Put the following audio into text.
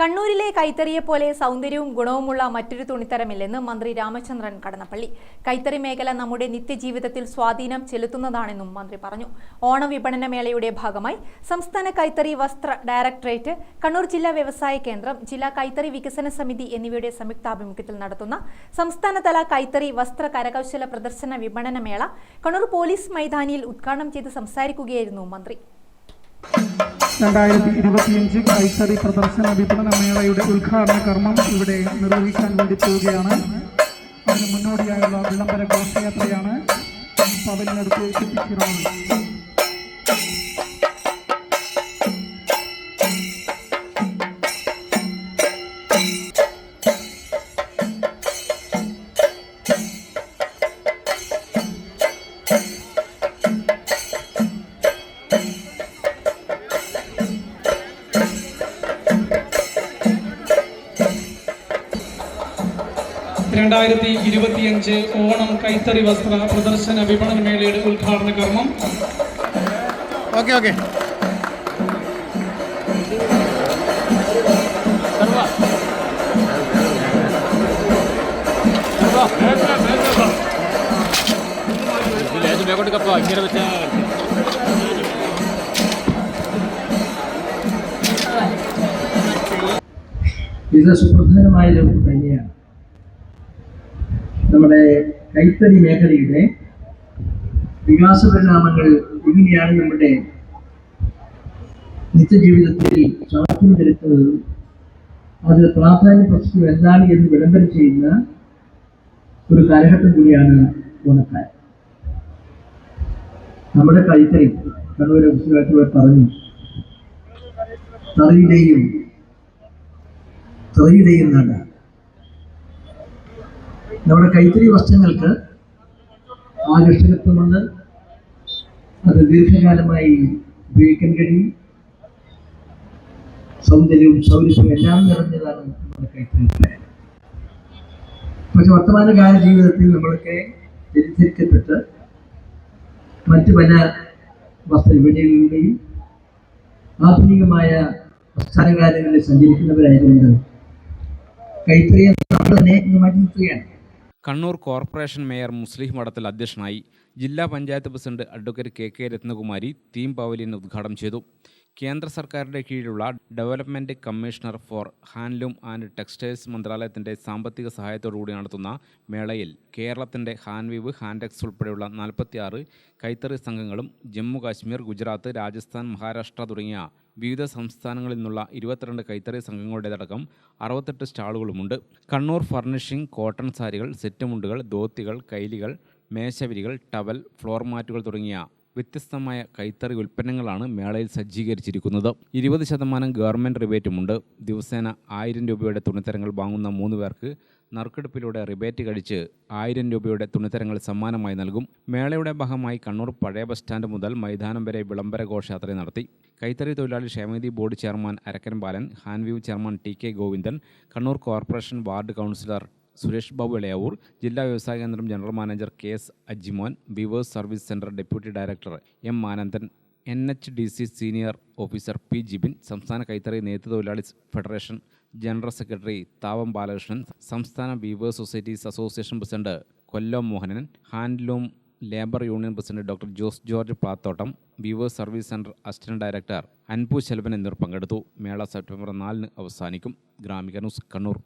കണ്ണൂരിലെ കൈത്തറിയെ പോലെ സൗന്ദര്യവും ഗുണവുമുള്ള മറ്റൊരു തുണിത്തരമില്ലെന്ന് മന്ത്രി രാമചന്ദ്രൻ കടന്നപ്പള്ളി. കൈത്തറി മേഖല നമ്മുടെ നിത്യജീവിതത്തിൽ സ്വാധീനം ചെലുത്തുന്നതാണെന്നും മന്ത്രി പറഞ്ഞു. ഓണ വിപണന മേളയുടെ ഭാഗമായി സംസ്ഥാന കൈത്തറി വസ്ത്ര ഡയറക്ടറേറ്റ് കണ്ണൂർ ജില്ലാ വ്യവസായ കേന്ദ്രം ജില്ലാ കൈത്തറി വികസന സമിതി എന്നിവയുടെ സംയുക്താഭിമുഖ്യത്തിൽ നടത്തുന്ന സംസ്ഥാനതല കൈത്തറി വസ്ത്ര കരകൗശല പ്രദർശന വിപണന മേള കണ്ണൂർ പോലീസ് മൈതാനിയിൽ ഉദ്ഘാടനം ചെയ്ത് സംസാരിക്കുകയായിരുന്നു മന്ത്രി. രണ്ടായിരത്തി ഇരുപത്തിയഞ്ച് കൈത്തറി പ്രദർശന വിപണന മേളയുടെ ഉദ്ഘാടന കർമ്മം ഇവിടെ നിർവഹിക്കാൻ വേണ്ടി പോവുകയാണ്. അതിന് മുന്നോടിയായുള്ള വിളംബര ഘോഷയാത്രയാണ് പവലിനടുത്ത് എത്തിച്ചിരുന്നത് രണ്ടായിരത്തി ഇരുപത്തിയഞ്ച് ഓണം കൈത്തറി വസ്ത്ര പ്രദർശന വിപണന മേളയുടെ ഉദ്ഘാടന കർമ്മം. Okay okay. ഇത് സുപ്രധാനമായ ഒരു തന്നെയാണ് നമ്മുടെ കൈത്തറി മേഖലയുടെ വികാസ പരിണാമങ്ങൾ എങ്ങനെയാണ് നമ്മുടെ നിത്യജീവിതത്തിൽ സ്വാധീനം ചെലുത്തുന്നത് അത് പ്രാധാന്യ പ്രശ്നം എന്താണ് എന്ന് വിളംബരം ചെയ്യുന്ന ഒരു കാലഘട്ടം കൂടിയാണ് ഓണക്കാലം. നമ്മുടെ കൈത്തറി കണ്ണൂർ പുസ്തകത്തിൽ പറഞ്ഞു തറിയുടെയും തറയുടെയും നാട്. നമ്മുടെ കൈത്തറി വസ്ത്രങ്ങൾക്ക് ആകർഷകത്വമുണ്ട് അത് ദീർഘകാലമായി ഉപയോഗിക്കാൻ കഴിയും. സൗന്ദര്യവും സൗരസ്യവും എല്ലാം നിറഞ്ഞതാണ് നമ്മുടെ കൈത്തറി. പക്ഷെ വർത്തമാനകാല ജീവിതത്തിൽ നമ്മളൊക്കെ തെറ്റിദ്ധരിക്കപ്പെട്ട് മറ്റു പല വസ്ത്രവിപണികളിലൂടെയും ആധുനികമായ വസ്ത്രകാലങ്ങളിൽ സഞ്ചരിക്കുന്നവരായതുകൊണ്ട് കൈത്തറിയെ നമ്മൾ തന്നെ ഇന്ന് മാറ്റി നിർത്തുകയാണ്. കണ്ണൂർ കോർപ്പറേഷൻ മേയർ മുസ്ലിം മഠത്തിൽ അധ്യക്ഷനായി ജില്ലാ panchayat president advocate K K Rathnakumari theme pavilion ഉദ്ഘാടനം ചെയ്തു. കേന്ദ്ര സർക്കാരിന്റെ കീഴിലുള്ള development commissioner for handloom and textiles മന്ത്രാലയത്തിന്റെ സാമ്പത്തിക സഹായത്തോടുകൂടി നടത്തുന്ന മേളയിൽ കേരളത്തിന്റെ ഹാൻവീവ് ഹാൻഡെക്സ് ഉൾപ്പെടെയുള്ള നാൽപ്പത്തിയാറ് കൈത്തറി സംഘങ്ങളും ജമ്മു കാശ്മീർ ഗുജറാത്ത് രാജസ്ഥാൻ മഹാരാഷ്ട്ര തുടങ്ങിയ വിവിധ സംസ്ഥാനങ്ങളിൽ നിന്നുള്ള ഇരുപത്തിരണ്ട് കൈത്തറി സംഘങ്ങളുടേതടക്കം അറുപത്തെട്ട് സ്റ്റാളുകളുമുണ്ട്. കണ്ണൂർ ഫർണിഷിംഗ് കോട്ടൺ സാരികൾ സെറ്റ് മുണ്ടുകൾ ധോത്തികൾ കൈലികൾ മേശവിരികൾ ടവൽ ഫ്ലോർ മാറ്റുകൾ തുടങ്ങിയ വ്യത്യസ്തമായ കൈത്തറി ഉൽപ്പന്നങ്ങളാണ് മേളയിൽ സജ്ജീകരിച്ചിരിക്കുന്നത്. ഇരുപത് ശതമാനം ഗവൺമെന്റ് റിബേറ്റുമുണ്ട്. ദിവസേന ആയിരം രൂപയുടെ തുണിത്തരങ്ങൾ വാങ്ങുന്ന മൂന്ന് പേർക്ക് നറുക്കെടുപ്പിലൂടെ റിബേറ്റ് കഴിച്ച് ആയിരം രൂപയുടെ തുണിത്തരങ്ങൾ സമ്മാനമായി നൽകും. മേളയുടെ ഭാഗമായി കണ്ണൂർ പഴയ ബസ് സ്റ്റാൻഡ് മുതൽ മൈതാനം വരെ വിളംബര ഘോഷയാത്ര നടത്തി. കൈത്തറി തൊഴിലാളി ക്ഷേമനിധി board chairman Arakkan Balan Hanveev chairman T K Govindan Kannur corporation ward councillor Suresh Babu Elayavoor ജില്ലാ വ്യവസായ കേന്ദ്രം general manager K S Ajimon weavers service centre deputy director M Anandan N H D C senior officer P Jibin സംസ്ഥാന കൈത്തറി തൊഴിലാളി federation general secretary Thavam Balakrishnan സംസ്ഥാന weavers societies association president Kollam Mohanan handloom labour union president doctor Jose George Pathottam weavers service centre assistant director Anbu Selvan എന്നിവർ പങ്കെടുത്തു. മേള September നാലിന് അവസാനിക്കും. Gramika news Kannur.